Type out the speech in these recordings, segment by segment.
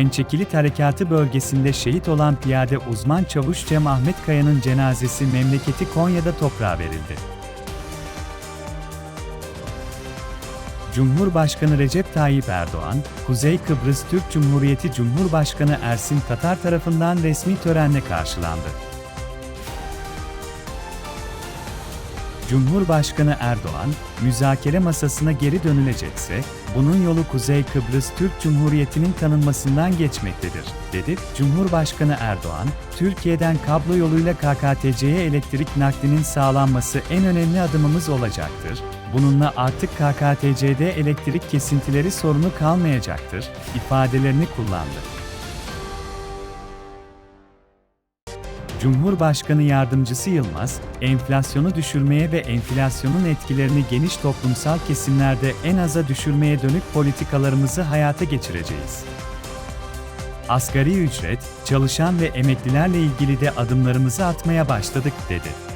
Pençekilit Harekatı bölgesinde şehit olan piyade uzman çavuş Cem Ahmet Kaya'nın cenazesi memleketi Konya'da toprağa verildi. Cumhurbaşkanı Recep Tayyip Erdoğan, Kuzey Kıbrıs Türk Cumhuriyeti Cumhurbaşkanı Ersin Tatar tarafından resmi törenle karşılandı. Cumhurbaşkanı Erdoğan, müzakere masasına geri dönülecekse, bunun yolu Kuzey Kıbrıs Türk Cumhuriyeti'nin tanınmasından geçmektedir, dedi. Cumhurbaşkanı Erdoğan, Türkiye'den kablo yoluyla KKTC'ye elektrik naklinin sağlanması en önemli adımımız olacaktır. Bununla artık KKTC'de elektrik kesintileri sorunu kalmayacaktır, ifadelerini kullandı. Cumhurbaşkanı Yardımcısı Yılmaz, enflasyonu düşürmeye ve enflasyonun etkilerini geniş toplumsal kesimlerde en aza düşürmeye dönük politikalarımızı hayata geçireceğiz. Asgari ücret, çalışan ve emeklilerle ilgili de adımlarımızı atmaya başladık, dedi.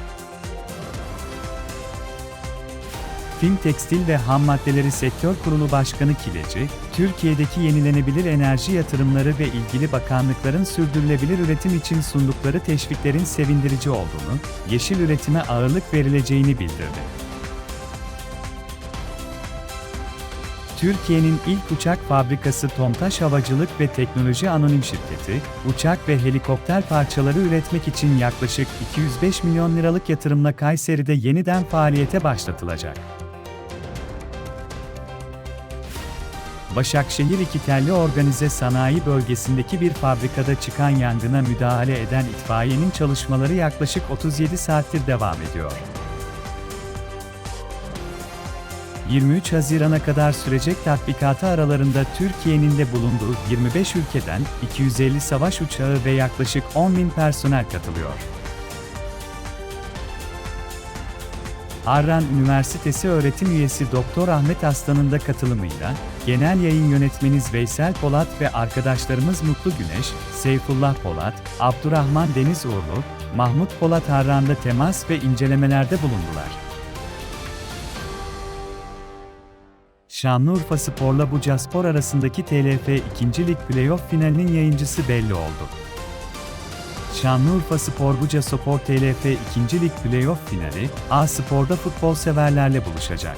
Film Tekstil ve Ham Maddeleri Sektör Kurulu Başkanı Kileci, Türkiye'deki yenilenebilir enerji yatırımları ve ilgili bakanlıkların sürdürülebilir üretim için sundukları teşviklerin sevindirici olduğunu, yeşil üretime ağırlık verileceğini bildirdi. Türkiye'nin ilk uçak fabrikası Tomtaş Havacılık ve Teknoloji Anonim Şirketi, uçak ve helikopter parçaları üretmek için yaklaşık 205 milyon liralık yatırımla Kayseri'de yeniden faaliyete başlatılacak. Başakşehir İkitelli Organize Sanayi Bölgesi'ndeki bir fabrikada çıkan yangına müdahale eden itfaiyenin çalışmaları yaklaşık 37 saattir devam ediyor. 23 Haziran'a kadar sürecek tatbikatı aralarında Türkiye'nin de bulunduğu 25 ülkeden 250 savaş uçağı ve yaklaşık 10 bin personel katılıyor. Harran Üniversitesi öğretim üyesi Doktor Ahmet Aslan'ın da katılımıyla, genel yayın yönetmeniz Veysel Polat ve arkadaşlarımız Mutlu Güneş, Seyfullah Polat, Abdurrahman Deniz Uğurlu, Mahmut Polat Harran'da temas ve incelemelerde bulundular. Şanlıurfa Spor'la Bucaspor arasındaki TLF 2. Lig Playoff finalinin yayıncısı belli oldu. Şanlıurfa Spor Buca Spor TLF 2. Lig Playoff finali, A Spor'da futbol severlerle buluşacak.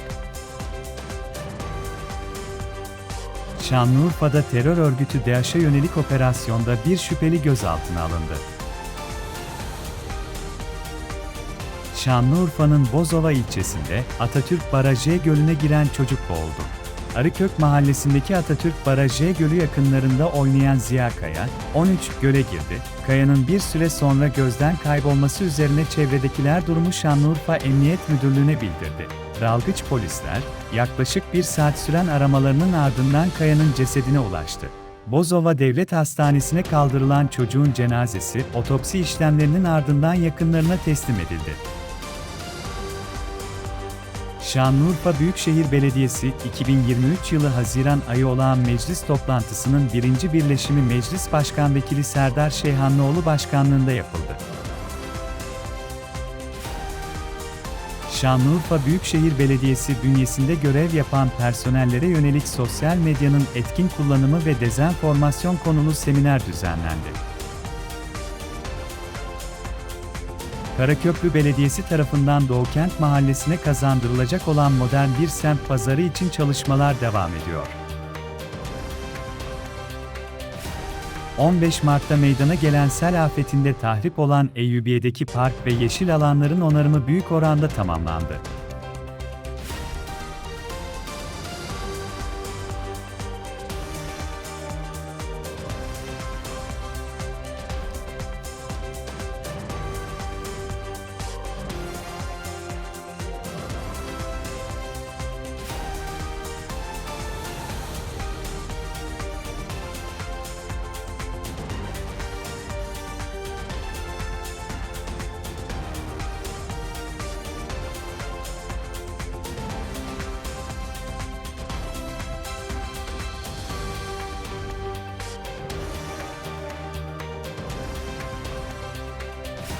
Şanlıurfa'da terör örgütü DAEŞ'e yönelik operasyonda bir şüpheli gözaltına alındı. Şanlıurfa'nın Bozova ilçesinde Atatürk Barajı Gölü'ne giren çocuk boğuldu. Arıkök mahallesindeki Atatürk Barajı Gölü yakınlarında oynayan Ziya Kaya, 13 göle girdi. Kaya'nın bir süre sonra gözden kaybolması üzerine çevredekiler durumu Şanlıurfa Emniyet Müdürlüğü'ne bildirdi. Dalgıç polisler, yaklaşık bir saat süren aramalarının ardından Kaya'nın cesedine ulaştı. Bozova Devlet Hastanesi'ne kaldırılan çocuğun cenazesi, otopsi işlemlerinin ardından yakınlarına teslim edildi. Şanlıurfa Büyükşehir Belediyesi 2023 yılı Haziran ayı olan meclis toplantısının birinci birleşimi Meclis Başkan Vekili Serdar Şeyhanlıoğlu başkanlığında yapıldı. Şanlıurfa Büyükşehir Belediyesi bünyesinde görev yapan personellere yönelik sosyal medyanın etkin kullanımı ve dezenformasyon konulu seminer düzenlendi. Karaköprü Belediyesi tarafından Doğukent Mahallesi'ne kazandırılacak olan modern bir semt pazarı için çalışmalar devam ediyor. 15 Mart'ta meydana gelen sel afetinde tahrip olan Eyyubiye'deki park ve yeşil alanların onarımı büyük oranda tamamlandı.